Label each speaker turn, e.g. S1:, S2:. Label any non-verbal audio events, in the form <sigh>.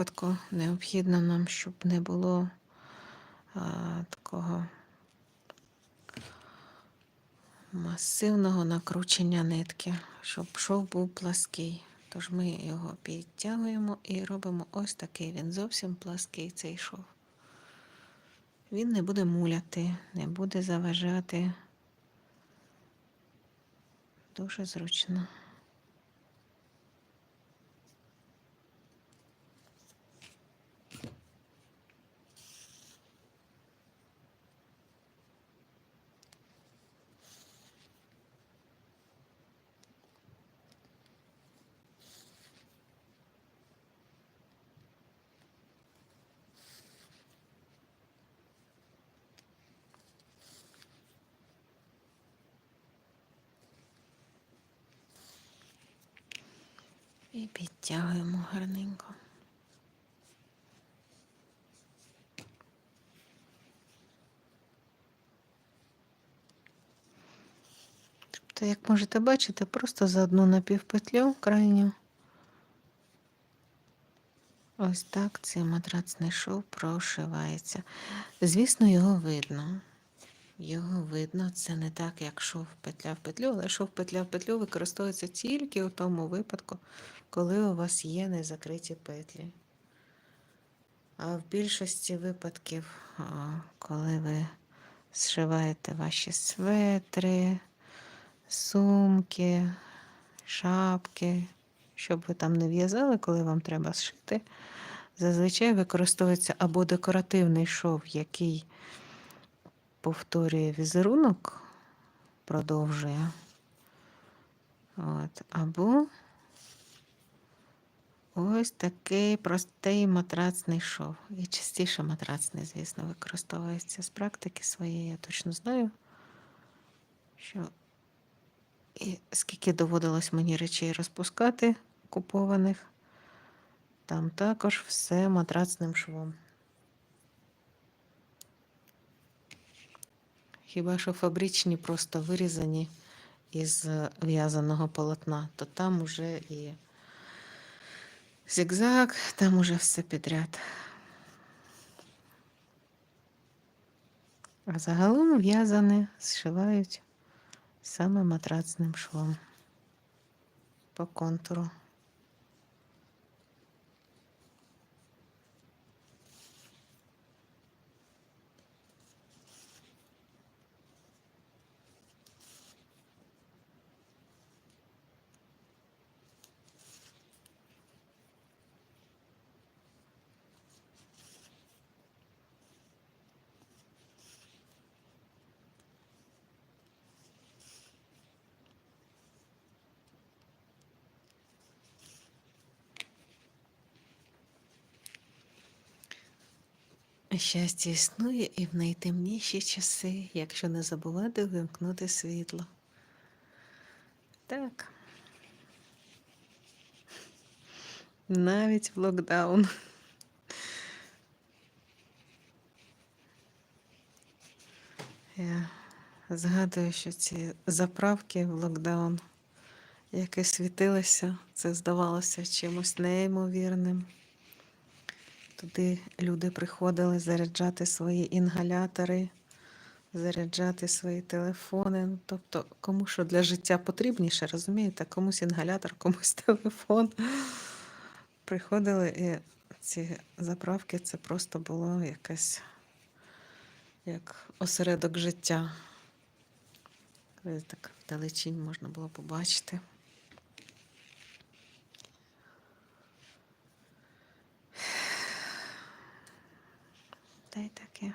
S1: випадку необхідно нам, щоб не було а, такого масивного накручення нитки, щоб шов був плаский. Тож ми його підтягуємо і робимо ось такий. Він зовсім плаский цей шов. Він не буде муляти, не буде заважати. Дуже зручно. І підтягуємо гарненько. Тобто, як можете бачити, просто за одну напівпетлю крайню. Ось так цей матрацний шов прошивається. Звісно, його видно. Його видно, це не так, як шов петля в петлю, але шов петля в петлю використовується тільки у тому випадку, коли у вас є незакриті петлі. А в більшості випадків, коли ви зшиваєте ваші светри, сумки, шапки, щоб ви там не в'язали, коли вам треба зшити, зазвичай використовується або декоративний шов, який повторює візерунок, продовжує. От, або ось такий простий матрацний шов. І частіше матрацний, звісно, використовується з практики своєї. Я точно знаю, що і скільки доводилось мені речей розпускати купованих, там також все матрацним швом. Хіба що фабричні просто вирізані із в'язаного полотна, то там уже і зігзаг, там уже все підряд. А загалом в'язане зшивають саме матрацним швом по контуру. Щастя існує і в найтемніші часи, якщо не забувати вимкнути світло. Так. Навіть в локдаун. Я згадую, що ці заправки в локдаун, які світилися, це здавалося чимось неймовірним. Туди люди приходили заряджати свої інгалятори, заряджати свої телефони. Ну, Тобто, кому що для життя потрібніше, розумієте? Комусь інгалятор, комусь <laughs> телефон. Приходили і ці заправки це просто було якесь як осередок життя. Так вдалечінь можна було побачити. সপ্তাহে থাকে